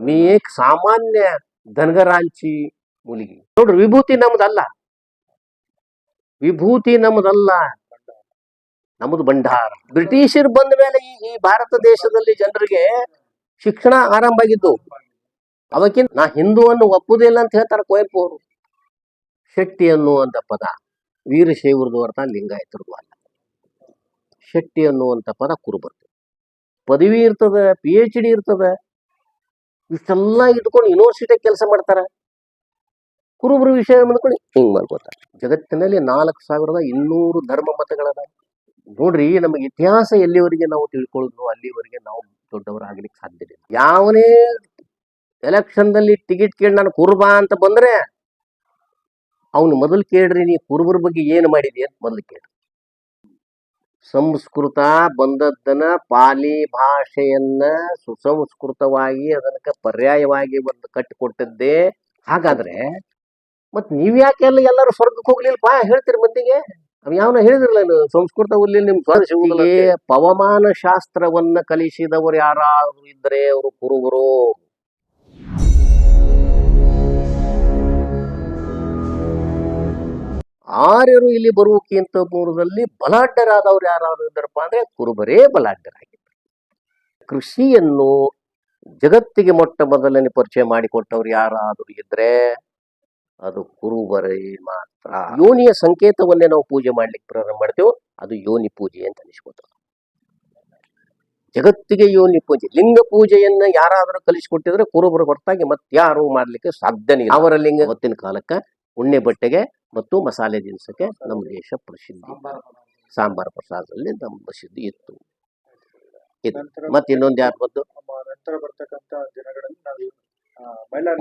ನೀ ಏಕ್ ಸಾಮಾನ್ಯ ಧನಗರಾಂಚಿ ಮುಲಿಗಿ ನೋಡ್ರಿ, ವಿಭೂತಿ ನಮ್ದಲ್ಲ. ವಿಭೂತಿ ನಮ್ದಲ್ಲ. ನಮ್ದು ಭಂಡಾರ. ಬ್ರಿಟಿಷರು ಬಂದ ಮೇಲೆ ಈ ಭಾರತ ದೇಶದಲ್ಲಿ ಜನರಿಗೆ ಶಿಕ್ಷಣ ಆರಂಭ ಆಗಿದ್ದು ಅವಕ್ಕಿಂತ ನಾ ಹಿಂದೂವನ್ನು ಒಪ್ಪುದಿಲ್ಲ ಅಂತ ಹೇಳ್ತಾರೆ ಕುವೆಂಪು ಅವರು ಶೆಟ್ಟಿ ಅನ್ನುವಂಥ ಪದ. ವೀರಶೈವರದು ಅರ್ಥ ಲಿಂಗಾಯತರದು ಅಲ್ಲ ಶೆಟ್ಟಿ ಅನ್ನುವಂತ ಪದ ಕುರುಬರ್ತದೆ ಪದವಿ ಇರ್ತದೆ ಪಿ ಎಚ್ ಡಿ ಇರ್ತದೆ. ಇಷ್ಟೆಲ್ಲ ಇಟ್ಕೊಂಡು ಯೂನಿವರ್ಸಿಟಿ ಕೆಲಸ ಮಾಡ್ತಾರ? ಕುರುಬರು ವಿಷಯ ಅಂದ್ಕೊಂಡು ಹಿಂಗ್ ಮಾಡ್ಕೋತಾರೆ ಜಗತ್ತಿನಲ್ಲಿ ನಾಲ್ಕು ಸಾವಿರದ ಇನ್ನೂರು ಧರ್ಮ ಮತಗಳದ. ನೋಡ್ರಿ ನಮಗೆ ಇತಿಹಾಸ ಎಲ್ಲಿವರೆಗೆ ನಾವು ತಿಳ್ಕೊಳ್ಳೋದು ಅಲ್ಲಿವರೆಗೆ ನಾವು ದೊಡ್ಡವರಾಗ್ಲಿಕ್ಕೆ ಸಾಧ್ಯವಿಲ್ಲ ಯಾವನೇ ಎಲೆಕ್ಷನ್ದಲ್ಲಿ ಟಿಕೆಟ್ ಕೇಳಿ ನಾನು ಕುರುಬ ಅಂತ ಬಂದ್ರೆ, ಅವನು ಮೊದಲು ಕೇಳ್ರಿ, ನೀ ಕುರುಬರ ಬಗ್ಗೆ ಏನು ಮಾಡಿದಿ ಅಂತ ಮೊದಲು ಕೇಳ್ರಿ ಸಂಸ್ಕೃತ ಬಂದದ್ದನ್ನ ಪಾಲಿ ಭಾಷೆಯನ್ನ ಸುಸಂಸ್ಕೃತವಾಗಿ ಅದನ್ನ ಪರ್ಯಾಯವಾಗಿ ಒಂದು ಕಟ್ಟಿಕೊಟ್ಟದ್ದೇ. ಹಾಗಾದ್ರೆ, ಮತ್ ನೀವ್ ಯಾಕೆಲ್ಲ ಎಲ್ಲರೂ ಸ್ವರ್ಗಕ್ಕೆ ಹೋಗ್ಲಿಲ್ಲಪ್ಪ ಹೇಳ್ತೀರಿ ಮಂದಿಗೆ? ಅವ್ ಯಾವನ ಹೇಳಿದ್ರಲ್ಲ ಸಂಸ್ಕೃತ ಉಲ್ಲಿ ನಿಮ್ ಪವಮಾನ ಶಾಸ್ತ್ರವನ್ನ ಕಲಿಸಿದವರು ಯಾರಾದ್ರೂ ಇದ್ರೆ ಅವರು ಕುರುಬರು. ಆರ್ಯರು ಇಲ್ಲಿ ಬರುವಕ್ಕಿಂತ ಪೂರ್ವದಲ್ಲಿ ಬಲಾಢ್ಯರಾದವ್ರು ಯಾರಾದ್ರು ಇದ್ದಾರಪ್ಪ ಅಂದ್ರೆ ಕುರುಬರೇ ಬಲಾಢ್ಯರಾಗಿದ್ದರು. ಕೃಷಿಯನ್ನು ಜಗತ್ತಿಗೆ ಮೊಟ್ಟ ಮೊದಲನೇ ಪರಿಚಯ ಮಾಡಿಕೊಟ್ಟವ್ರು ಯಾರಾದರೂ ಇದ್ರೆ ಅದು ಕುರುಬರೇ ಮಾತ್ರ. ಯೋನಿಯ ಸಂಕೇತವನ್ನೇ ನಾವು ಪೂಜೆ ಮಾಡ್ಲಿಕ್ಕೆ ಪ್ರಾರಂಭ ಮಾಡ್ತೇವೆ, ಅದು ಯೋನಿ ಪೂಜೆ ಅಂತ ಅನಿಸ್ಕೊತ ಜಗತ್ತಿಗೆ ಯೋನಿ ಪೂಜೆ, ಲಿಂಗ ಪೂಜೆಯನ್ನ ಯಾರಾದರೂ ಕಲಿಸಿಕೊಟ್ಟಿದ್ರೆ ಕುರುಬರು ಹೊರತಾಗಿ ಮತ್ತಾರು ಮಾಡ್ಲಿಕ್ಕೆ ಸಾಧ್ಯನೇ ಅವರ ಲಿಂಗ ಹೊತ್ತಿನ ಕಾಲಕ್ಕೆ ಉಣ್ಣೆ ಬಟ್ಟೆಗೆ ಮತ್ತು ಮಸಾಲೆ ದಿನಸಕ್ಕೆ ನಮ್ಮ ದೇಶ ಪ್ರಸಿದ್ಧಿ. ಸಾಂಬಾರ್ ಪ್ರಸಾದದಲ್ಲಿ ನಮ್ಮ ಪ್ರಸಿದ್ಧಿ ಇತ್ತು. ಮತ್ತೆ ಇನ್ನೊಂದು ಯಾರು ಬಂದು?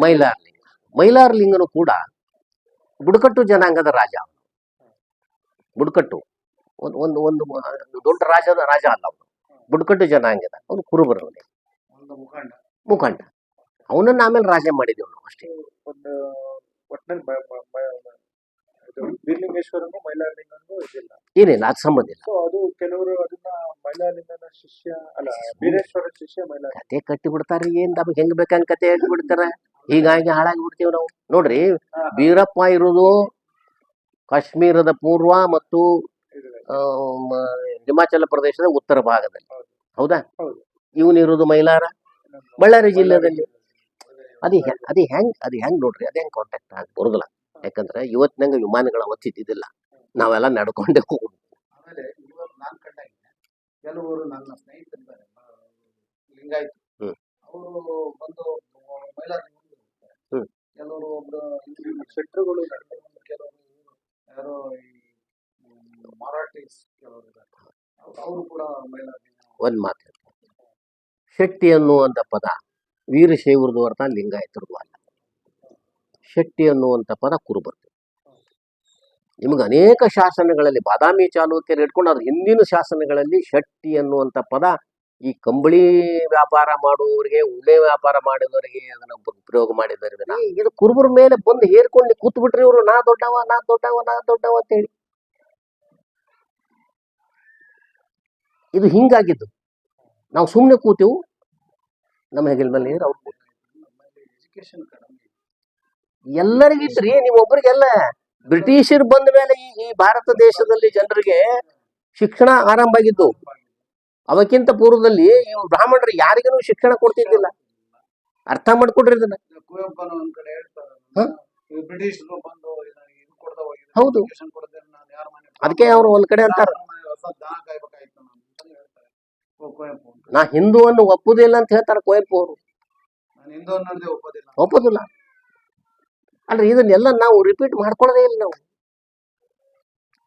ಮೈಲಾರ್ಲಿಂಗ. ಮೈಲಾರ್ಲಿಂಗನು ಕೂಡ ಬುಡಕಟ್ಟು ಜನಾಂಗದ ರಾಜ ಅವನು. ಬುಡಕಟ್ಟು. ಒಂದು ಒಂದು ಒಂದು ದೊಡ್ಡ ರಾಜನ ರಾಜ ಅಲ್ಲ ಅವನು. ಬುಡಕಟ್ಟು ಜನಾಂಗದ. ಅವನು ಕುರುಬರವನೇ. ಮುಖಂಡ. ಅವನನ್ನ ಆಮೇಲೆ ರಾಜ ಮಾಡಿದೆವು ನಾವು ಅಷ್ಟೇ ಬೀರ್ಲಿಂಗೇಶ್ವರನು ಮೈಲಾರಲಿಂಗನು ಇದಿಲ್ಲ. ಏನಿಲ್ಲ ಅದು ಸಂಬಂಧ ಇಲ್ಲ. ಸೊ ಅದು ಕೆಲವರು ಅದನ್ನ ಮೈಲಾರಲಿಂಗನ ಶಿಷ್ಯ ಅಲ್ಲ ಬೀರೇಶ್ವರ ಶಿಷ್ಯ ಮೈಲಾರ ಕತೆ ಕಟ್ಟಿ ಬಿಡ್ತಾರ ಏನ್ ನಮ್ಗೆ ಹೆಂಗ್ ಬೇಕಂಗ್ ಕತೆ ಹೇಳಿ ಬಿಡ್ತಾರ ಹೀಗಾಗಿ ಹಾಳಾಗಿ ಬಿಡ್ತೀವಿ ನಾವು. ನೋಡ್ರಿ ಬೀರಪ್ಪ ಇರೋದು ಕಾಶ್ಮೀರದ ಪೂರ್ವ ಮತ್ತು ಆ, ಮ- ಹಿಮಾಚಲ ಪ್ರದೇಶದ ಉತ್ತರ ಭಾಗದಲ್ಲಿ. ಹೌದಾ. ಹೌದು. ಇವನಿರೋದು ಮೈಲಾರ. ಬಳ್ಳಾರಿ ಜಿಲ್ಲೆಯಲ್ಲಿ. ಅದೇ ಹೆ- ಅದು ಹೆಂಗ್ ಅದು ಹೆಂಗ್ ನೋಡ್ರಿ ಅದೇ ಹೆಂಗ್ ಕಾಂಟ್ಯಾಕ್ಟ್ ಆಗಿ ಬರುದಿಲ್ಲ ಯಾಕಂದ್ರೆ ಇವತ್ತಿನಂಗ ವಿಮಾನಗಳ ಅವತ್ತಿದ್ದಿದ್ದಿಲ್ಲ ನಾವೆಲ್ಲ ನಡ್ಕೊಂಡೇ ಇವತ್ತು ಕಂಡಾಗ ಕೆಲವರು ನನ್ನ ಸ್ನೇಹಿತರಿದ್ದಾರೆ. ಲಿಂಗಾಯತ್. ಅವರು ಬಂದು ಕೆಲವರು ಒಬ್ರು ಶೆಟ್ರುಗಳು ಕೆಲವರು ಯಾರೋ ಈ ಮ್, ಮರಾಠೀಸ್ ಕೆಲವರು ಅವರು ಕೂಡ ಒಂದ್ ಮಾತು ಶಕ್ತಿ ಶೆಟ್ಟಿ ಅನ್ನುವಂಥ ಪದ ವೀರಶೈವರದು ಅರ್ಥ ಲಿಂಗಾಯತರದು ಅಲ್ಲ. ಶೆಟ್ಟಿ ಅನ್ನುವಂಥ ಪದ ಕುರು ಬರ್ತದೆ. ನಿಮಗೆ ಅನೇಕ ಶಾಸನಗಳಲ್ಲಿ ಬಾದಾಮಿ ಚಾಲುಕ್ಯರು ಇಟ್ಕೊಂಡು ಅದ್ರ ಹಿಂದಿನ ಶಾಸನಗಳಲ್ಲಿ ಶೆಟ್ಟಿ ಅನ್ನುವಂಥ ಪದ ಈ ಕಂಬಳಿ ವ್ಯಾಪಾರ ಮಾಡುವವರಿಗೆ ಉಳೆ ವ್ಯಾಪಾರ ಮಾಡಿದವರಿಗೆ ಅದನ್ನ ಉಪಯೋಗ ಪ್ರಯೋಗ ಮಾಡಿದ್ದಾರೆ ಇದು ಕುರುಬರ ಮೇಲೆ ಬಂದು ಹೇರ್ಕೊಂಡು ಕೂತ್ ಬಿಟ್ರಿ ಇವರು ನಾ ದೊಡ್ಡವ ನಾ ದೊಡ್ಡವ ನಾ ದೊಡ್ಡವ ಅಂತ ಹೇಳಿ ಇದು ಹಿಂಗಾಗಿದ್ದು. ನಾವು ಸುಮ್ಮನೆ ಕೂತೆವು ನಮ್ಮ ಹೆಗಲ್ ಮೇಲೆ ನೀರು ಅವ್ರು ಕೂತ್ರು. ಇದ್ರಿ ಕಡಿಮೆ ಎಲ್ಲರಿಗಿದ್ರಿ ನೀವು ಒಬ್ಬರಿಗೆಲ್ಲ ಬ್ರಿಟಿಷರು ಬಂದ ಮೇಲೆ ಈ ಭಾರತ ದೇಶದಲ್ಲಿ ಜನರಿಗೆ ಶಿಕ್ಷಣ ಆರಂಭ ಆಗಿದ್ದು, ಅವಕ್ಕಿಂತ ಪೂರ್ವದಲ್ಲಿ ಇವು ಬ್ರಾಹ್ಮಣರು ಯಾರಿಗೂ ಶಿಕ್ಷಣ ಕೊಡ್ತಿದ್ದಿಲ್ಲ. ಅರ್ಥ ಮಾಡ್ಕೊಡ್ರಿ ಇದನ್ನ. ಹೌದು. ಅದಕ್ಕೆ ಅವ್ರು ಒಂದ್ ಕಡೆ ಅಂತಾರ. ನಾ ಹಿಂದೂ ಅನ್ನು ಒಪ್ಪುದಿಲ್ಲ ಅಂತ ಹೇಳ್ತಾರ ಕುವೆಂಪು ಅವರು. ಒಪ್ಪೋದಿಲ್ಲ. ಅಲ್ರಿ ಇದನ್ನೆಲ್ಲ ನಾವು ರಿಪೀಟ್ ಮಾಡ್ಕೊಳ್ಳೋದೇ ಇಲ್ಲ ನಾವು.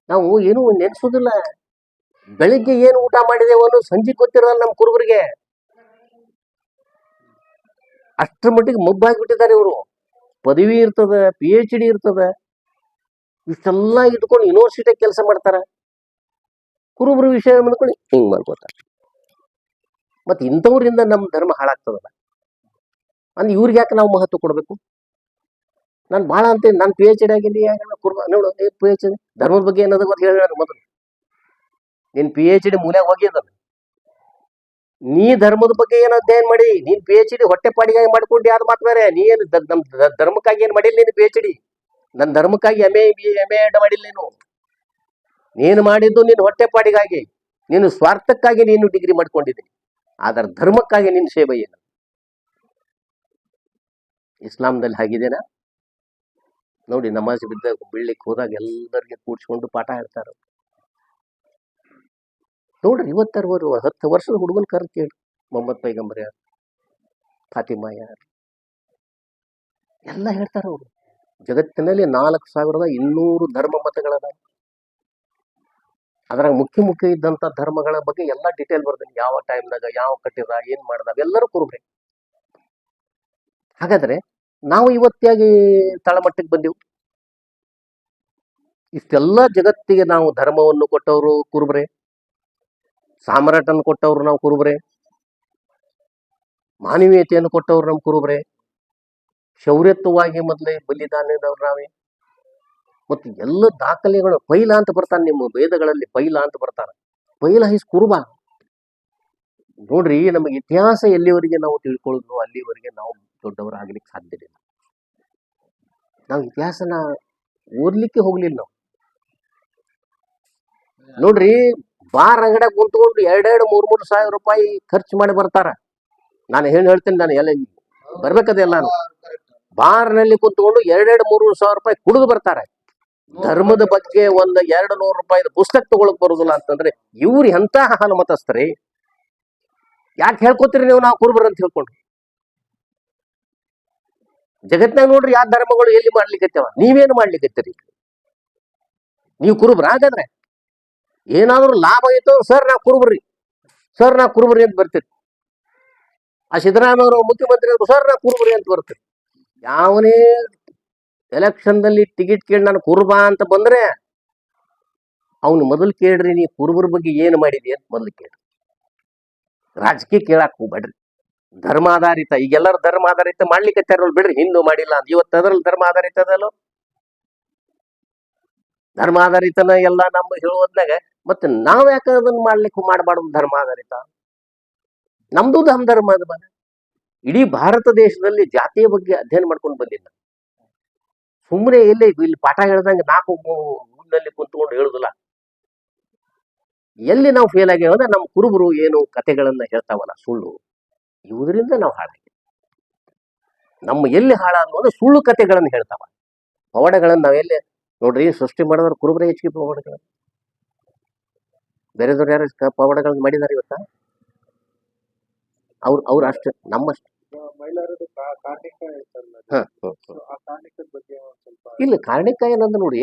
ನಾವು ಏನು ನೆನ್ಸೋದಿಲ್ಲ. ಬೆಳಿಗ್ಗೆ ಏನು ಊಟ ಮಾಡಿದೇವೋ ಅನ್ನೋ ಸಂಜೆ ಗೊತ್ತಿರಲ್ಲ ನಮ್ಮ ಕುರುಬರಿಗೆ. ಅಷ್ಟರ ಮಟ್ಟಿಗೆ ಮಬ್ಬಾಗಿಬಿಟ್ಟಿದ್ದಾರೆ ಇವರು. ಪದವಿ ಇರ್ತದ ಪಿ ಎಚ್ ಡಿ ಇರ್ತದ. ಇಷ್ಟೆಲ್ಲ ಇಟ್ಕೊಂಡು ಯೂನಿವರ್ಸಿಟಿ ಕೆಲಸ ಮಾಡ್ತಾರ. ಕುರುಬರು ವಿಷಯ ಮಾಡ್ಕೊಂಡು ಹಿಂಗ್ ಮಾಡ್ಕೋತಾರೆ ಮತ್ತೆ ಇಂಥವ್ರಿಂದ ನಮ್ಮ ಧರ್ಮ ಹಾಳಾಗ್ತದಲ್ಲ. ಅಂದ್ರೆ ಇವ್ರಿಗೆ ಯಾಕೆ ನಾವು ಮಹತ್ವ ಕೊಡಬೇಕು? ನಾನು ಭಾಳ ಅಂತೀನಿ ನಾನು ಪಿ ಎಚ್ ಡಿ ಕುರ್ಬ ನೋಡು ಪಿ ಎಚ್ ಡಿ ಧರ್ಮದ ಬಗ್ಗೆ ಏನದ ಗೊತ್ತು ಹೇಳಿ ಮೊದಲು. ನಿನ್ ಪಿ ಎಚ್ ಡಿ ಮೂಲ್ಯಾಗ ಹೋಗ್ಯದ ನೀ ಧರ್ಮದ ಬಗ್ಗೆ ಏನು ಅಧ್ಯಯನ ಮಾಡಿ, ನೀನ್ ಪಿ ಎಚ್ ಡಿ ಹೊಟ್ಟೆಪಾಡಿಗಾಗಿ ಮಾಡ್ಕೊಂಡು ಯಾರು ಮಾತು ಬೇರೆ. ನೀ ಏನು ನಮ್ ಧರ್ಮಕ್ಕಾಗಿ ಏನು ಮಾಡಿಲ್ಲ ನೀನು ಪಿ ಎಚ್ ಡಿ ನನ್ನ ಧರ್ಮಕ್ಕಾಗಿ ಎಂ ಎ ಬಿ ಎಂ ಎಡ್ ಮಾಡಿಲ್ಲ ನೀನು. ನೀನು ಮಾಡಿದ್ದು ನಿನ್ನ ಹೊಟ್ಟೆಪಾಡಿಗಾಗಿ ನೀನು ಸ್ವಾರ್ಥಕ್ಕಾಗಿ ನೀನು ಡಿಗ್ರಿ ಮಾಡ್ಕೊಂಡಿದ್ದೀನಿ ಆದ್ರೆ ಧರ್ಮಕ್ಕಾಗಿ ನಿನ್ನ ಸೇವೆ ಏನು? ಇಸ್ಲಾಂದಲ್ಲಿ ಹಾಗಿದೆನಾ? ನೋಡಿ ನಮಾಜ್ ಬಿದ್ದಾಗ, ಬೀಳ್ಲಿಕ್ಕೆ ಹೋದಾಗ ಎಲ್ಲರಿಗೆ ಕೂಡ್ಸ್ಕೊಂಡು ಪಾಠ ಹೇಳ್ತಾರ. ನೋಡ್ರಿ ಇವತ್ತರವರು ಹತ್ತು ವರ್ಷದ ಹುಡುಗನ ಕರ್ ಕೇಳಿ ಮೊಹಮ್ಮದ್ ಪೈಗಂಬರ್ ಯಾರು, ಫಾತಿಮಾ ಯಾರ್. ಎಲ್ಲ ಹೇಳ್ತಾರೆ ಅವರು. ಜಗತ್ತಿನಲ್ಲಿ ನಾಲ್ಕು ಸಾವಿರದ ಇನ್ನೂರು ಧರ್ಮ ಮತಗಳದ. ಅದ್ರಾಗ ಮುಖ್ಯ ಮುಖ್ಯ ಇದ್ದಂತ ಧರ್ಮಗಳ ಬಗ್ಗೆ ಎಲ್ಲ ಡಿಟೇಲ್ ಬರ್ತೀನಿ ಯಾವ ಟೈಮ್ದಾಗ ಯಾವ ಕಟ್ಟಿದ ಏನ್ ಮಾಡ್ದ ಎಲ್ಲರೂ ಕುರುಬ್ರೆ. ಹಾಗಾದ್ರೆ ನಾವು ಇವತ್ತಿಯಾಗಿ ತಳಮಟ್ಟಕ್ಕೆ ಬಂದೆವು. ಇಷ್ಟೆಲ್ಲ ಜಗತ್ತಿಗೆ ನಾವು ಧರ್ಮವನ್ನು ಕೊಟ್ಟವರು ಕುರುಬ್ರೆ. ಸಾಮ್ರಾಟನ್ನು ಕೊಟ್ಟವರು ನಾವು ಕುರುಬ್ರೆ. ಮಾನವೀಯತೆಯನ್ನು ಕೊಟ್ಟವರು ನಮ್ಮ ಕುರುಬ್ರೆ. ಶೌರ್ಯತ್ವವಾಗಿ ಮೊದಲೇ ಬಲಿದಾನದವ್ರು ನಾವೇ. ಮತ್ತು ಎಲ್ಲ ದಾಖಲೆಗಳು ಪೈಲ ಅಂತ ಬರ್ತಾನೆ, ನಿಮ್ಮ ವೇದಗಳಲ್ಲಿ ಪೈಲ ಅಂತ ಬರ್ತಾನೆ. ಪೈಲ ಹೈಸ್ ಕುರುಬ. ನೋಡ್ರಿ ನಮಗೆ ಇತಿಹಾಸ ಎಲ್ಲಿವರೆಗೆ ನಾವು ತಿಳ್ಕೊಳ್ಳೋದು ಅಲ್ಲಿವರೆಗೆ ನಾವು ದೊಡ್ಡವರಾಗ್ಲಿಕ್ಕೆ ಸಾಧ್ಯವಿಲ್ಲ ನಾವು ಇತಿಹಾಸನ ಓದ್ಲಿಕ್ಕೆ ಹೋಗ್ಲಿಲ್ಲ ನಾವು. ನೋಡ್ರಿ, ಬಾರ್ ಅಂಗಡ ಕುಂತ್ಕೊಂಡು ಎರಡೆರಡು, ಮೂರ್, ಮೂರು ಸಾವಿರ ರೂಪಾಯಿ ಖರ್ಚು ಮಾಡಿ ಬರ್ತಾರ. ನಾನು ಏನು ಹೇಳ್ತೀನಿ ನಾನು ಎಲ್ಲ ಬರ್ಬೇಕದೆಲ್ಲ ಬಾರ್ನಲ್ಲಿ ಕುಂತ್ಕೊಂಡು ಎರಡೆರಡು, ಮೂರು ಸಾವಿರ ರೂಪಾಯಿ ಕುಡಿದು ಬರ್ತಾರೆ. ಧರ್ಮದ ಬಗ್ಗೆ ಒಂದು ಎರಡು ನೂರು ರೂಪಾಯಿ ಪುಸ್ತಕ ತಗೊಳಕ್ ಬರುದಿಲ್ಲ ಅಂತಂದ್ರೆ ಇವ್ರು ಎಂತ ಹಾಲು ಮತಸ್ತ್ರಿ ಯಾಕೆ ಹೇಳ್ಕೊತೀರಿ ನೀವು? ನಾವು ಕುರುಬರು ಅಂತ ಹೇಳ್ಕೊಂಡ್ರಿ. ಜಗತ್ನಾಗ ನೋಡ್ರಿ ಯಾವ ಧರ್ಮಗಳು ಎಲ್ಲಿ ಮಾಡ್ಲಿಕ್ಕತ್ತವ ನೀವೇನು ಮಾಡ್ಲಿಕ್ಕತ್ತೀರಿ ನೀವು ಕುರುಬ್ರ ಹಾಗಾದ್ರೆ? ಏನಾದ್ರೂ ಲಾಭ ಆಯ್ತು ಸರ್ ನಾ ಕುರುಬ್ರಿ. ಸರ್ ನಾ ಕುರುಬ್ರಿ ಅಂತ ಬರ್ತೀರಿ. ಆ ಸಿದ್ದರಾಮಯ್ಯ ಅವರು ಮುಖ್ಯಮಂತ್ರಿ ಅವರು ಸರ್ ನಾ ಕುರುಬ್ರಿ ಅಂತ ಬರ್ತೀರಿ. ಯಾವನೇ ಎಲೆಕ್ಷನ್ದಲ್ಲಿ ಟಿಕೆಟ್ ಕೇಳಿ ನಾನು ಕುರುಬ ಅಂತ ಬಂದ್ರೆ, ಅವನು ಮೊದಲು ಕೇಳ್ರಿ, ನೀ ಕುರುಬರ ಬಗ್ಗೆ ಏನು ಮಾಡಿದಿ ಅಂತ ಮೊದಲು ಕೇಳ್ರಿ. ರಾಜಕೀಯ ಕೇಳಕ್ ಹೋಗ್ಬೇಡ್ರಿ. ಧರ್ಮ ಆಧಾರಿತ ಈಗೆಲ್ಲರೂ ಧರ್ಮ ಆಧಾರಿತ ಮಾಡ್ಲಿಕ್ಕೆ ಬಿಡ್ರಿ. ಹಿಂದೂ ಮಾಡಿಲ್ಲ ಅಂತ ಇವತ್ತು ಅದ್ರಲ್ಲಿ ಧರ್ಮ ಆಧಾರಿತ ಅದಲ್ಲೋ? ಧರ್ಮ ಆಧಾರಿತನ ಎಲ್ಲ ನಮ್ಮ ಹೇಳುವದ್ನಾಗ, ಮತ್ತೆ ನಾವ್ ಯಾಕೆ ಅದನ್ನ ಮಾಡ್ಲಿಕ್ಕೆ ಮಾಡಬಾರ್ದು ಧರ್ಮ ಆಧಾರಿತ ನಮ್ದು ಧರ್ಮ ಧರ್ಮ ಅದ ಮನೆ ಇಡೀ ಭಾರತ ದೇಶದಲ್ಲಿ ಜಾತಿಯ ಬಗ್ಗೆ ಅಧ್ಯಯನ ಮಾಡ್ಕೊಂಡು ಬಂದಿಲ್ಲ ಸುಮ್ಮನೆ ಎಲ್ಲಿ ಇಲ್ಲಿ ಪಾಠ ಹೇಳ್ದಂಗೆ ನಾಲ್ಕು ಮುಂದಲ್ಲಿ ಕುಂತ್ಕೊಂಡು ಹೇಳುದಿಲ್ಲ. ಎಲ್ಲಿ ನಾವು ಫೇಲ್ ಆಗ್ಯಾವ ಅಂದ್ರೆ ನಮ್ಮ ಕುರುಬರು ಏನು ಕತೆಗಳನ್ನ ಹೇಳ್ತಾವಲ್ಲ ಸುಳ್ಳು. ಇವುದರಿಂದ ನಾವು ಹಾಳಾಗಿ. ನಮ್ಮ ಎಲ್ಲಿ ಹಾಳಾದ್ವು ಅಂದ್ರೆ ಸುಳ್ಳು ಕಥೆಗಳನ್ನು ಹೇಳ್ತಾವ. ಪವಾಡಗಳನ್ನ ನಾವೆಲ್ಲಿ ನೋಡ್ರಿ ಸೃಷ್ಟಿ ಮಾಡಿದವ್ರು ಕುರುಬರೇ ಹೆಚ್ಚಿಗೆ ಪವಾಡಗಳು. ಬೇರೆದವ್ರು ಯಾರು ಪವಾಡಗಳನ್ನು ಪವಾಡಗಳನ್ನ ಮಾಡಿದಾರೆ ಇವತ್ತ? ಅವ್ರು ಅವ್ರು ಅಷ್ಟೇ ನಮ್ಮಷ್ಟು. ಇಲ್ಲ ಕಾರ್ಣಿಕ ಏನಂದ್ರೆ ನೋಡಿ?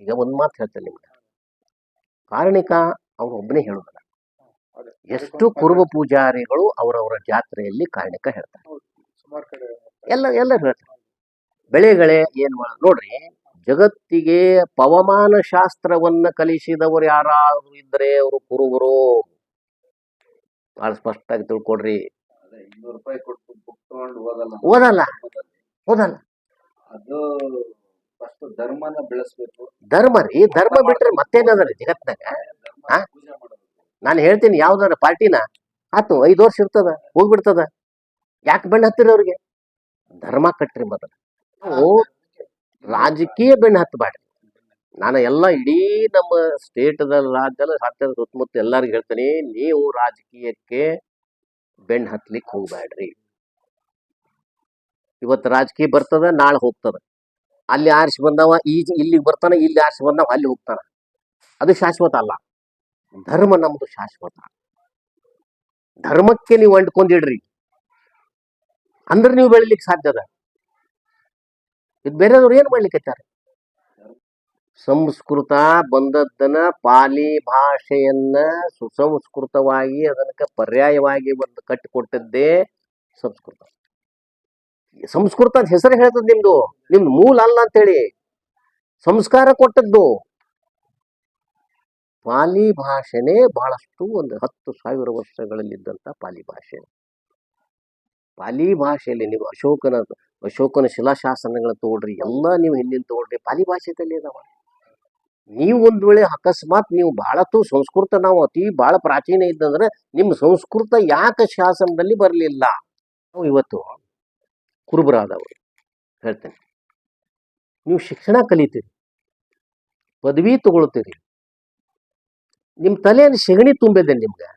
ಈಗ ಒಂದ್ ಮಾತು ಹೇಳ್ತೇನೆ ನಿಮ್ಗೆ. ಕಾರಣಿಕ ಅವ್ರು ಒಬ್ಬನೇ ಹೇಳುದಿಲ್ಲ. ಎಷ್ಟು ಕುರುಬ ಪೂಜಾರಿಗಳು ಅವರವರ ಜಾತ್ರೆಯಲ್ಲಿ ಕಾರಣಿಕ ಹೇಳ್ತಾರೆ. ಎಲ್ಲ ಎಲ್ಲ ಹೇಳ್ತಾರೆ. ಬೆಳೆಗಳೇ ಏನು ಮಾಡ ನೋಡ್ರಿ ಜಗತ್ತಿಗೆ ಪವಮಾನ ಶಾಸ್ತ್ರವನ್ನ ಕಲಿಸಿದವರು ಯಾರಾದರೂ ಇದ್ರೆ ಅವರು ಕುರುಬರು. ಬಹಳ ಸ್ಪಷ್ಟವಾಗಿ ತಿಳ್ಕೊಡ್ರಿ. ಓದಲ್ಲ. ಓದಲ್ಲ. ಅದು ಧರ್ಮನ ಬೆಳೆಸ್ಬೇಕು. ಧರ್ಮ ರೀ ಧರ್ಮ ಬಿಟ್ರೆ ಮತ್ತೇನದ್ರಿ ಜಗತ್ನಾಗ? ನಾನು ಹೇಳ್ತೀನಿ ಯಾವ್ದಾರ ಪಾರ್ಟಿನ ಆತು ಐದು ವರ್ಷ ಇರ್ತದ ಹೋಗ್ಬಿಡ್ತದ. ಯಾಕೆ ಬೆಣ್ಣ ಹತ್ತಿರ ಅವ್ರಿಗೆ? ಧರ್ಮ ಕಟ್ರಿ ಮೊದಲು. ನಾವು ರಾಜಕೀಯ ಬೆಣ್ಣ ಹತ್ತಬೇಡ್ರಿ ನಾನು ಎಲ್ಲ ಇಡೀ ನಮ್ಮ ಸ್ಟೇಟದ ರಾಜ್ಯದಲ್ಲಿ ರಾಜ್ಯದ ಸುತ್ತಮುತ್ತ ಎಲ್ಲರಿಗೂ ಹೇಳ್ತೀನಿ ನೀವು ರಾಜಕೀಯಕ್ಕೆ ಬೆಣ್ಣ ಹತ್ಲಿಕ್ಕೆ ಹೋಗ್ಬೇಡ್ರಿ ಇವತ್ತು ರಾಜಕೀಯ ಬರ್ತದ ನಾಳೆ ಹೋಗ್ತದ. ಅಲ್ಲಿ ಆರಿಸಿ ಬಂದವ, ಈ ಇಲ್ಲಿಗೆ ಬರ್ತಾನೆ, ಇಲ್ಲಿ ಆರಿಸಿ ಬಂದವ, ಅಲ್ಲಿ ಹೋಗ್ತಾನ. ಅದು ಶಾಶ್ವತ ಅಲ್ಲ. ಧರ್ಮ ನಮ್ದು ಶಾಶ್ವತ. ಧರ್ಮಕ್ಕೆ ನೀವು ಅಂಟ್ಕೊಂಡಿಡ್ರಿ. ಅಂದ್ರೆ ನೀವು ಬೆಳಿಲಿಕ್ಕೆ ಸಾಧ್ಯದ ಇದು ಬೇರೆದವ್ರು ಏನ್ ಮಾಡ್ಲಿಕ್ಕೆ ಸಂಸ್ಕೃತ ಬಂದದ್ದನ್ನ ಪಾಲಿ ಭಾಷೆಯನ್ನ ಸುಸಂಸ್ಕೃತವಾಗಿ ಅದಕ್ಕೆ ಪರ್ಯಾಯವಾಗಿ ಒಂದು ಕಟ್ಟಿಕೊಟ್ಟದ್ದೇ ಸಂಸ್ಕೃತ. ಸಂಸ್ಕೃತ ಅಂತ ಹೆಸರು ಹೇಳ್ತದ ನಿಮ್ದು. ನಿಮ್ದು ಮೂಲ ಅಲ್ಲ ಅಂತೇಳಿ. ಸಂಸ್ಕಾರ ಕೊಟ್ಟದ್ದು. ಪಾಲಿ ಭಾಷೆನೇ ಬಹಳಷ್ಟು ಒಂದು ಹತ್ತು ಸಾವಿರ ವರ್ಷಗಳಲ್ಲಿದ್ದಂಥ ಪಾಲಿ ಭಾಷೆ. ಪಾಲಿ ಭಾಷೆಯಲ್ಲಿ ನೀವು ಅಶೋಕನ ಅಶೋಕನ ಶಿಲಾಶಾಸನಗಳನ್ನ ತಗೊಳ್ರಿ ಎಲ್ಲ ನೀವು ಹಿಂದಿನ ತಗೊಳ್ರಿ ಪಾಲಿ ಭಾಷೆದಲ್ಲಿ ಅದಾವ. ನೀವು ಒಂದು ವೇಳೆ ಅಕಸ್ಮಾತ್ ನೀವು ಬಹಳತ್ತು ಸಂಸ್ಕೃತ ನಾವು ಅತಿ ಬಹಳ ಪ್ರಾಚೀನ ಇದ್ದಂದ್ರೆ, ನಿಮ್ಮ ಸಂಸ್ಕೃತ ಯಾಕೆ ಶಾಸನದಲ್ಲಿ ಬರಲಿಲ್ಲ? ನಾವು ಇವತ್ತು ಕುರುಬರಾದವರು. ಹೇಳ್ತೇನೆ. ನೀವು ಶಿಕ್ಷಣ ಕಲಿತೀರಿ. ಪದವಿ ತಗೊಳ್ತೀರಿ. ನಿಮ್ಮ ತಲೆಯಲ್ಲಿ ಸೆಗಣಿ ತುಂಬಿದೆ ನಿಮ್ಗೆ.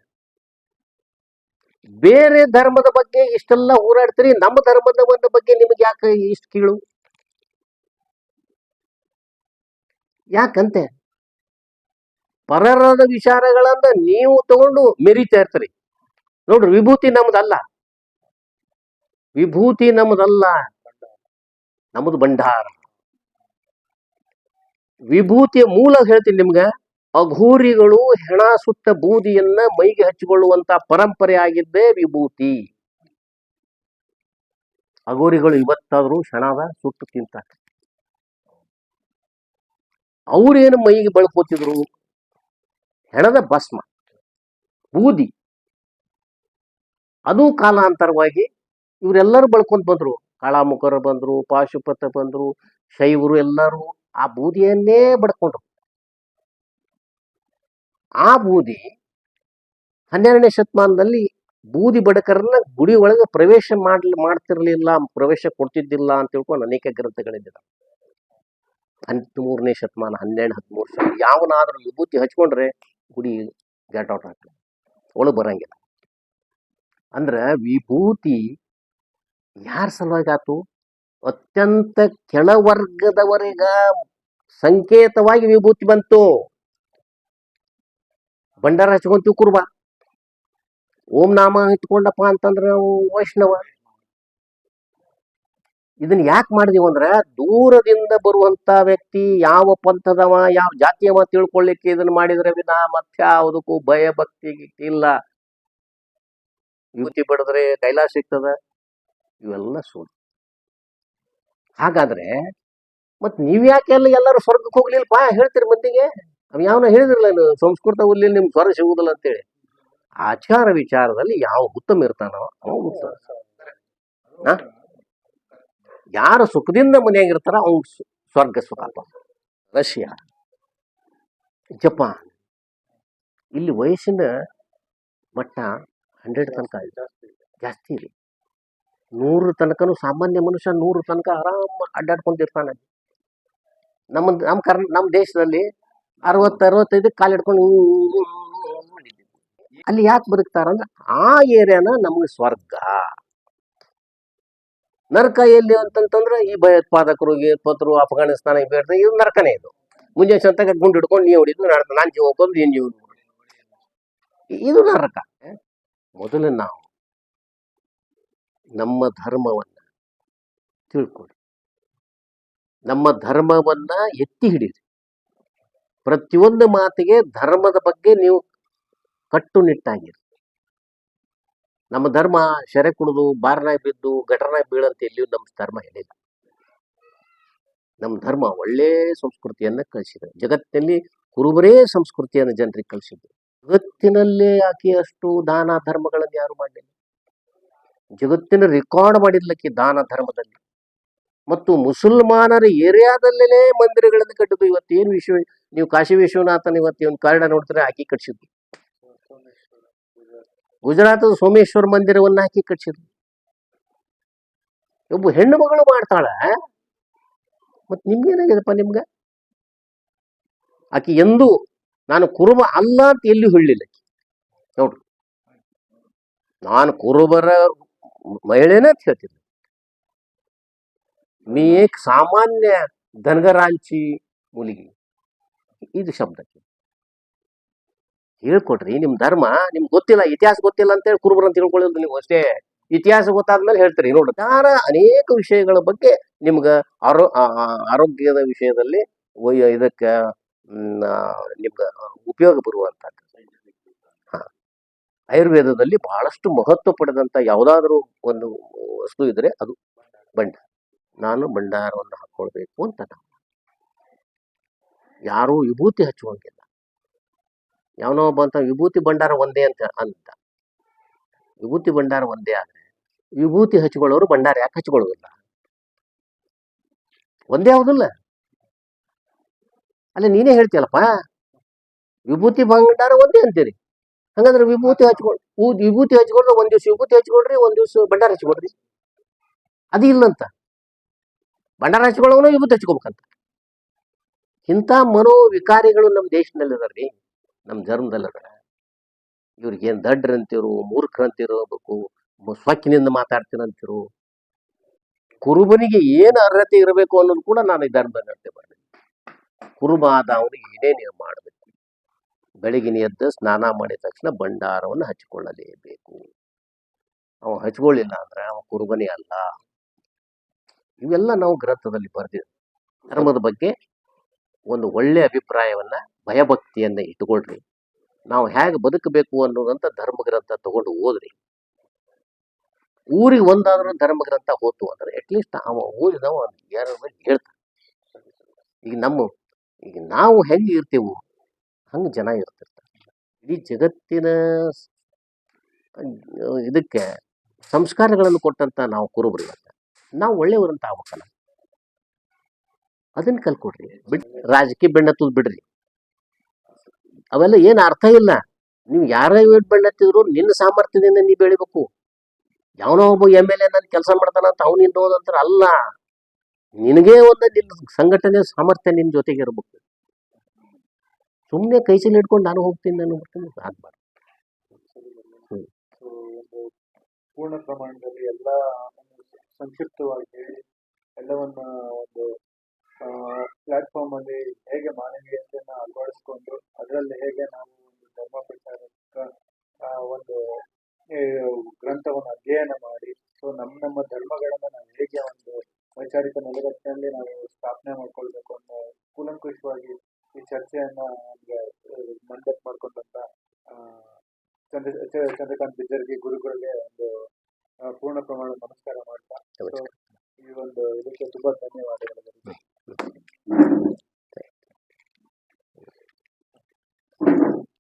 ಬೇರೆ ಧರ್ಮದ ಬಗ್ಗೆ ಇಷ್ಟೆಲ್ಲ ಹೋರಾಡ್ತೀರಿ, ನಮ್ಮ ಧರ್ಮದ ಒಂದು ಬಗ್ಗೆ ನಿಮ್ಗೆ ಯಾಕೆ ಇಷ್ಟು ಕೀಳು? ಯಾಕಂತೆ? ಪರರದ ವಿಚಾರಗಳನ್ನ ನೀವು ತಗೊಂಡು ಮೆರಿತಾ ಇರ್ತೀರಿ. ನೋಡ್ರಿ, ವಿಭೂತಿ ನಮ್ದಲ್ಲ. ವಿಭೂತಿ ನಮ್ದಲ್ಲ ನಮ್ದು ಭಂಡಾರ. ವಿಭೂತಿಯ ಮೂಲ ಹೇಳ್ತೀನಿ ನಿಮ್ಗ, ಅಘೋರಿಗಳು ಹೆಣ ಸುತ್ತ ಬೂದಿಯನ್ನ ಮೈಗೆ ಹಚ್ಚಿಕೊಳ್ಳುವಂತ ಪರಂಪರೆ ಆಗಿದ್ದೇ ವಿಭೂತಿ. ಅಘೋರಿಗಳು ಇವತ್ತಾದ್ರೂ ಹೆಣದ ಸುಟ್ಟು ತಿಂತಾರೆ. ಅವ್ರೇನು ಮೈಗೆ ಬಳಕೋತಿದ್ರು ಹೆಣದ ಭಸ್ಮ, ಬೂದಿ. ಅದು ಕಾಲಾಂತರವಾಗಿ ಇವರೆಲ್ಲರೂ ಬಳ್ಕೊಂತ ಬಂದ್ರು. ಕಾಳಾಮುಖರು ಬಂದ್ರು, ಪಾಶುಪತ ಬಂದ್ರು, ಶೈವರು ಎಲ್ಲರೂ ಆ ಬೂದಿಯನ್ನೇ ಬಡ್ಕೊಂಡ್ರು. ಆ ಬೂದಿ ಹನ್ನೆರಡನೇ ಶತಮಾನದಲ್ಲಿ ಬೂದಿ ಬಡಕರನ್ನ ಗುಡಿ ಒಳಗೆ ಪ್ರವೇಶ ಮಾಡ್ಲಿ, ಮಾಡ್ತಿರ್ಲಿಲ್ಲ, ಪ್ರವೇಶ ಕೊಡ್ತಿದ್ದಿಲ್ಲ ಅಂತ ತಿಳ್ಕೊಂಡು ಅನೇಕ ಗ್ರಂಥಗಳಿದ್ದಾವೆ ಹದಿಮೂರನೇ ಶತಮಾನ, ಹನ್ನೆರಡು, ಹದಿಮೂರು ಶತಮಾನ ಯಾವನಾದ್ರೂ ವಿಭೂತಿ ಹಚ್ಕೊಂಡ್ರೆ ಗುಡಿ ಗ್ಯಾಟ್ ಔಟ್ ಆಗ್ತದೆ. ಒಳಗೆ ಬರಂಗಿಲ್ಲ. ಅಂದ್ರೆ ವಿಭೂತಿ ಯಾರ ಸಲುವಾಗಿ ಅತ್ಯಂತ ಕೆಳವರ್ಗದವರಿಗ ಸಂಕೇತವಾಗಿ ವಿಭೂತಿ ಬಂತು. ಭಂಡಾರ ಹಚ್ಕೊಂತೀವಿ ಕುರ್ಬ. ಓಂ ನಾಮ ಇಟ್ಕೊಂಡಪ್ಪ ಅಂತಂದ್ರೆ ನಾವು ವೈಷ್ಣವ. ಇದನ್ನ ಯಾಕೆ ಮಾಡಿದೀವಿ ಅಂದ್ರೆ ದೂರದಿಂದ ಬರುವಂತ ವ್ಯಕ್ತಿ ಯಾವ ಪಂಥದವ, ಯಾವ ಜಾತಿಯವ ತಿಳ್ಕೊಳ್ಳಿಕ್ಕೆ ಇದನ್ನ ಮಾಡಿದ್ರೆ ವಿನ ಮತ್ಯ ಯಾವುದಕ್ಕೂ ಭಯ ಭಕ್ತಿ ಇಲ್ಲ ಯುವತಿ ಬಡಿದ್ರೆ ಕೈಲಾಸ ಸಿಗ್ತದ. ಇವೆಲ್ಲ ಸುಳ್ಳು ಹಾಗಾದ್ರೆ ಮತ್ ನೀವ್ ಯಾಕೆಲ್ಲ ಎಲ್ಲರೂ ಸ್ವರ್ಗಕ್ಕೆ ಹೋಗ್ಲಿಲ್ಲಪ್ಪ ಹೇಳ್ತೀರಿ ಮಂದಿಗೆ. ಅವ್ ಯಾವನ ಹೇಳಿದಿರಲ್ಲ ಸಂಸ್ಕೃತ ಹೋಗ್ಲಿ ನಿಮ್ ಸ್ವರ್ಗ ಸಿಗುದಿಲ್ಲ ಅಂತೇಳಿ. ಆಚಾರ ವಿಚಾರದಲ್ಲಿ ಯಾವ ಉತ್ತಮ ಇರ್ತಾನೋ ಅವ ಉತ್ತಮ? ಯಾರು ಸುಖದಿಂದ ಮನೆಯಾಗಿರ್ತಾರ ಅವ್ನು ಸ್ವರ್ಗ ಸುಖ ರಷ್ಯಾ, ಜಪಾನ್. ಇಲ್ಲಿ ವಯಸ್ಸಿನ ಮಟ್ಟ ಹಂಡ್ರೆಡ್ ತನಕ ಜಾಸ್ತಿ ಇದೆ. ನೂರು ತನಕನು ಸಾಮಾನ್ಯ ಮನುಷ್ಯ ನೂರು ತನಕ ಆರಾಮ ಅಡ್ಡಾಡ್ಕೊಂಡಿರ್ತಾನೆ. ನಮ್ಮ ನಮ್ಮ ಕರ್, ನಮ್ಮ ದೇಶದಲ್ಲಿ ಅರವತ್ತು ಅರವತ್ತೈದು ಕಾಲು ಹಿಡ್ಕೊಂಡು ಅಲ್ಲಿ ಯಾಕೆ ಬದುಕ್ತಾರಂದ್ರೆ ಆ ಏರಿಯಾನ ನಮ್ಗೆ ಸ್ವರ್ಗ. ನರಕ ಎಲ್ಲಿ ಅಂತಂತಂದ್ರೆ ಈ ಭಯೋತ್ಪಾದಕರು ಪತ್ರರು ಅಫ್ಘಾನಿಸ್ತಾನ ಇದು ನರಕನೇ ಇದು. ಮುಂಜಾನೆ ಸಂತಾಗ ಗುಂಡು ಹಿಡ್ಕೊಂಡು ನೀವು ಹೊಡಿದ್ರು ನಾನು ಜೀವ ಹೋಗೋದು ನೀನು ಜೀವ ಇದು ನರಕ. ಮೊದಲು ನಾವು ನಮ್ಮ ಧರ್ಮವನ್ನ ತಿಳ್ಕೊಳ್ಳಿ. ನಮ್ಮ ಧರ್ಮವನ್ನ ಎತ್ತಿ ಹಿಡಿರಿ ಪ್ರತಿಯೊಂದು ಮಾತಿಗೆ ಧರ್ಮದ ಬಗ್ಗೆ ನೀವು ಕಟ್ಟುನಿಟ್ಟಾಗಿರಿ. ನಮ್ಮ ಧರ್ಮ ಶೆರೆ ಕುಡಿದು ಬಾರ್ನಾಗ ಬಿದ್ದು ಘಟನೆ ಬೀಳಂತ ಎಲ್ಲಿಯೂ ನಮ್ಮ ಧರ್ಮ ಹೇಳಿಲ್ಲ ನಮ್ಮ ಧರ್ಮ ಒಳ್ಳೆ ಸಂಸ್ಕೃತಿಯನ್ನ ಕಲಿಸಿದೆ. ಜಗತ್ತಿನಲ್ಲಿ ಕುರುಬರೇ ಸಂಸ್ಕೃತಿಯನ್ನು ಜನರಿಗೆ ಕಲಿಸಿದ್ರು ಜಗತ್ತಿನಲ್ಲೇ ಆಕೆಯಷ್ಟು ದಾನ ಧರ್ಮಗಳನ್ನು ಯಾರು ಮಾಡಲಿಲ್ಲ. ಜಗತ್ತಿನ ರೆಕಾರ್ಡ್ ಮಾಡಿದ್ಲಕ್ಕೆ ದಾನ ಧರ್ಮದಲ್ಲಿ. ಮತ್ತು ಮುಸಲ್ಮಾನರ ಏರಿಯಾದಲ್ಲೇ ಮಂದಿರಗಳನ್ನು ಕಟ್ಟಿದ್ದು ಇವತ್ತೇನು ವಿಶ್ವ, ನೀವು ಕಾಶಿ ವಿಶ್ವನಾಥನ ಇವತ್ತು ಒಂದು ಕಾರಣ ನೋಡಿದ್ರೆ ಹಾಕಿ ಕಟ್ಸಿದ್ರು ಗುಜರಾತದ ಸೋಮೇಶ್ವರ ಮಂದಿರವನ್ನ ಹಾಕಿ ಕಟ್ಸಿದ್ರು ಒಬ್ಬ ಹೆಣ್ಣು ಮಗಳು ಮಾಡ್ತಾಳ. ಮತ್ ನಿಮ್ಗೇನಾಗಿದೆಪ್ಪ ನಿಮ್ಗ? ಆಕೆ ಎಂದು ನಾನು ಕುರುಬ ಅಲ್ಲ ಅಂತ ಎಲ್ಲಿ ಹೇಳಲಿಲ್ಲ ನೋಡ್ರಿ ನಾನು ಕುರುಬರ ಮಹಿಳೆನೇ ಅಂತ ಹೇಳ್ತೀನಿ मी एक ಸಾಮಾನ್ಯ ಧನಗರಾಂಚಿ ಮುಲಿಗಿ ಇದು ಶಬ್ದಕ್ಕೆ ಹೇಳ್ಕೊಡ್ರಿ ನಿಮ್ ಧರ್ಮ ನಿಮ್ಗೆ ಗೊತ್ತಿಲ್ಲ ಇತಿಹಾಸ ಗೊತ್ತಿಲ್ಲ ಅಂತೇಳಿ ಕುರುಬರು ಅಂತ ತಿಳ್ಕೊಳ್ಳೋದು ನೀವು ಅಷ್ಟೇ ಇತಿಹಾಸ ಗೊತ್ತಾದ್ಮೇಲೆ ಹೇಳ್ತೀರಿ ನೋಡ್ರಿ ದಾನ ಅನೇಕ ವಿಷಯಗಳ ಬಗ್ಗೆ ನಿಮ್ಗ ಆರೋ ಆ- ಆ- ಆರೋಗ್ಯದ ವಿಷಯದಲ್ಲಿ ಒಯ್ಯ ಇದಕ್ಕೆ ಮ್, ಆ, ನಿಮ್ಗ ಉಪಯೋಗ ಬರುವಂತದ್ದು ಹಾ ಆಯುರ್ವೇದದಲ್ಲಿ ಬಹಳಷ್ಟು ಮಹತ್ವ ಪಡೆದಂತ ಯಾವುದಾದ್ರೂ ಒಂದು ವಸ್ತು ಇದ್ರೆ ಅದು ಬಂಡ ನಾನು ಭಂಡಾರವನ್ನು ಹಾಕೊಳ್ಬೇಕು ಅಂತ ನಾವು ಯಾರೂ ವಿಭೂತಿ ಹಚ್ಚುವಂಗಿಲ್ಲ. ಯಾವನೋ ಒಬ್ಬ ಅಂತ ವಿಭೂತಿ ಭಂಡಾರ ಒಂದೇ ಅಂತ ಅಂತ. ವಿಭೂತಿ ಭಂಡಾರ ಒಂದೇ ಆದ್ರೆ ವಿಭೂತಿ ಹಚ್ಕೊಳ್ಳೋರು ಭಂಡಾರ ಯಾಕೆ ಹಚ್ಕೊಳ್ಳೋದಿಲ್ಲ? ಒಂದೇ ಹೌದಲ್ಲ? ಅಲ್ಲ ನೀನೇ ಹೇಳ್ತೀಯಲ್ಲಪ್ಪ? ವಿಭೂತಿ ಭಂಡಾರ ಒಂದೇ ಅಂತೀರಿ. ಹಂಗಂದ್ರೆ ವಿಭೂತಿ ಹಚ್ಕೊಂಡು ವಿಭೂತಿ ಹಚ್ಕೊಂಡ್ರೆ ಒಂದ್ ದಿವ್ಸ ವಿಭೂತಿ ಹಚ್ಕೊಡ್ರಿ, ಒಂದ್ ದಿವ್ಸ ಭಂಡಾರ ಹಚ್ಕೊಡ್ರಿ. ಅದು ಇಲ್ಲಂತ. ಭಂಡಾರ ಹಚ್ಕೊಳ್ಳೋನು ವಿಭೂತಿ ಹಚ್ಕೋಬೇಕಂತ. ಇಂಥ ಮನೋವಿಕಾರಿಗಳು ನಮ್ಮ ದೇಶದಲ್ಲಿದಾರ್ರಿ, ನಮ್ಮ ಧರ್ಮದಲ್ಲದ ಇವ್ರಿಗೆ ಏನ್ ದಡ್ರಂತಿರು ಮೂರ್ಖರಂತಿರಬೇಕು ಸ್ವಕ್ಕಿನಿಂದ ಮಾತಾಡ್ತೀರಂತಿರು ಕುರುಬನಿಗೆ ಏನು ಅರ್ಹತೆ ಇರಬೇಕು ಅನ್ನೋದು ಕೂಡ ನಾನು ಈ ಧರ್ಮದಲ್ಲಿ ಅರ್ಥ ಮಾಡಿದೆ ಕುರುಬ ಆದವನಿಗೆ ಏನೇನು ಮಾಡಬೇಕು? ಬೆಳಗಿನ ಎದ್ದು ಸ್ನಾನ ಮಾಡಿದ ತಕ್ಷಣ ಭಂಡಾರವನ್ನು ಹಚ್ಕೊಳ್ಳಲೇಬೇಕು ಅವ ಹಚ್ಕೊಳ್ಳಿಲ್ಲ ಅಂದ್ರೆ ಅವ ಕುರುಬನೇ ಅಲ್ಲ. ಇವೆಲ್ಲ ನಾವು ಗ್ರಂಥದಲ್ಲಿ ಬರೆದಿದ್ದು ಧರ್ಮದ ಬಗ್ಗೆ ಒಂದು ಒಳ್ಳೆ ಅಭಿಪ್ರಾಯವನ್ನ, ಭಯಭಕ್ತಿಯನ್ನ ಇಟ್ಕೊಳ್ರಿ ನಾವು ಹೇಗೆ ಬದುಕಬೇಕು ಅನ್ನೋದಂತ ಧರ್ಮ ಗ್ರಂಥ ತಗೊಂಡು ಓದ್ರಿ ಊರಿಗೆ ಒಂದಾದ್ರೂ ಧರ್ಮ ಗ್ರಂಥ ಹೋತು ಅಂದ್ರೆ ಅಟ್ಲೀಸ್ಟ್ ಅವ ಓದಿದವ ಯಾರು ಹೇಳ್ತಾನೆ? ಈಗ ನಮ್ಮ, ಈಗ ನಾವು ಹೆಂಗೆ ಇರ್ತೀವೋ ಹಂಗೆ ಜನ ಇರ್ತಿರ್ತಾರೆ. ಇಡೀ ಜಗತ್ತಿನ ಇದಕ್ಕೆ ಸಂಸ್ಕಾರಗಳನ್ನು ಕೊಟ್ಟಂತ ನಾವು ಕುರುಬರು ನಾವು ಒಳ್ಳೆಯವರಂತ ಆಗ್ಬೇಕಲ್ಲ. ಅದನ್ನ ಕಲ್ಕೊಡ್ರಿ ಬಿಡ್ ರಾಜಕೀಯ ಬೆಣ್ಣತ್ತದ್ ಬಿಡ್ರಿ. ಅವೆಲ್ಲ ಏನು ಅರ್ಥ ಇಲ್ಲ. ನೀವು ಯಾರೇ ಬೆಣ್ಣತ್ತಿದ್ರು ನಿನ್ನ ಸಾಮರ್ಥ್ಯದಿಂದ ನೀ ಬೆಳಿಬೇಕು. ಯಾವನೋ ಒಬ್ಬ ಎಂ ಎಲ್ ಎ ನನ್ನ ಕೆಲಸ ಮಾಡ್ತಾನಂತ ಅವ್ನು ಹೋದಂತ ಅಲ್ಲ. ನಿನಗೇ ಒಂದು ನಿನ್ನ ಸಂಘಟನೆ ಸಾಮರ್ಥ್ಯ ನಿನ್ನ ಜೊತೆಗೆ ಇರ್ಬೇಕು. ಸುಮ್ಮನೆ ಕೈ ಇಟ್ಕೊಂಡು ನಾನು ಹೋಗ್ತೀನಿ, ನಾನು ಬರ್ತೀನಿ. ಆಗ್ಬಾರ್ದು. ಪೂರ್ಣ ಪ್ರಮಾಣದಲ್ಲಿ ಎಲ್ಲ ಸಂಕ್ಷಿಪ್ತವಾಗಿ ಎಲ್ಲವನ್ನ ಒಂದು ಪ್ಲಾಟ್ಫಾರ್ಮ್ ಅಲ್ಲಿ ಹೇಗೆ ಮಾನವೀಯತೆಯನ್ನ ಅಳವಡಿಸ್ಕೊಂಡು ಅದರಲ್ಲಿ ಹೇಗೆ ನಾವು ಒಂದು ಧರ್ಮ ಪ್ರಚಾರಕ್ಕ ಒಂದು ಗ್ರಂಥವನ್ನು ಅಧ್ಯಯನ ಮಾಡಿ, ಸೊ ನಮ್ಮ ನಮ್ಮ ಧರ್ಮಗಳನ್ನ ನಾವು ಹೇಗೆ ಒಂದು ವೈಚಾರಿಕ ನೆಲೆಗಟ್ಟಿನಲ್ಲಿ ನಾವು ಸ್ಥಾಪನೆ ಮಾಡ್ಕೊಳ್ಬೇಕು ಚರ್ಚೆಯನ್ನ ನಮ್ಗೆ ಮಂಡಪ್ ಮಾಡ್ಕೊಂಡಂತ ಚಂದ್ರ ಚಂದ್ರಕಾಂತ್ ಬಿಜ್ಜರ್ಗಿ ಗುರುಗಳಿಗೆ ಒಂದು ಪೂರ್ಣ ಪ್ರಮಾಣದ ನಮಸ್ಕಾರ ಮಾಡ್ತಾ ಈ ಒಂದು ಇದಕ್ಕೆ ತುಂಬಾ ಧನ್ಯವಾದಗಳು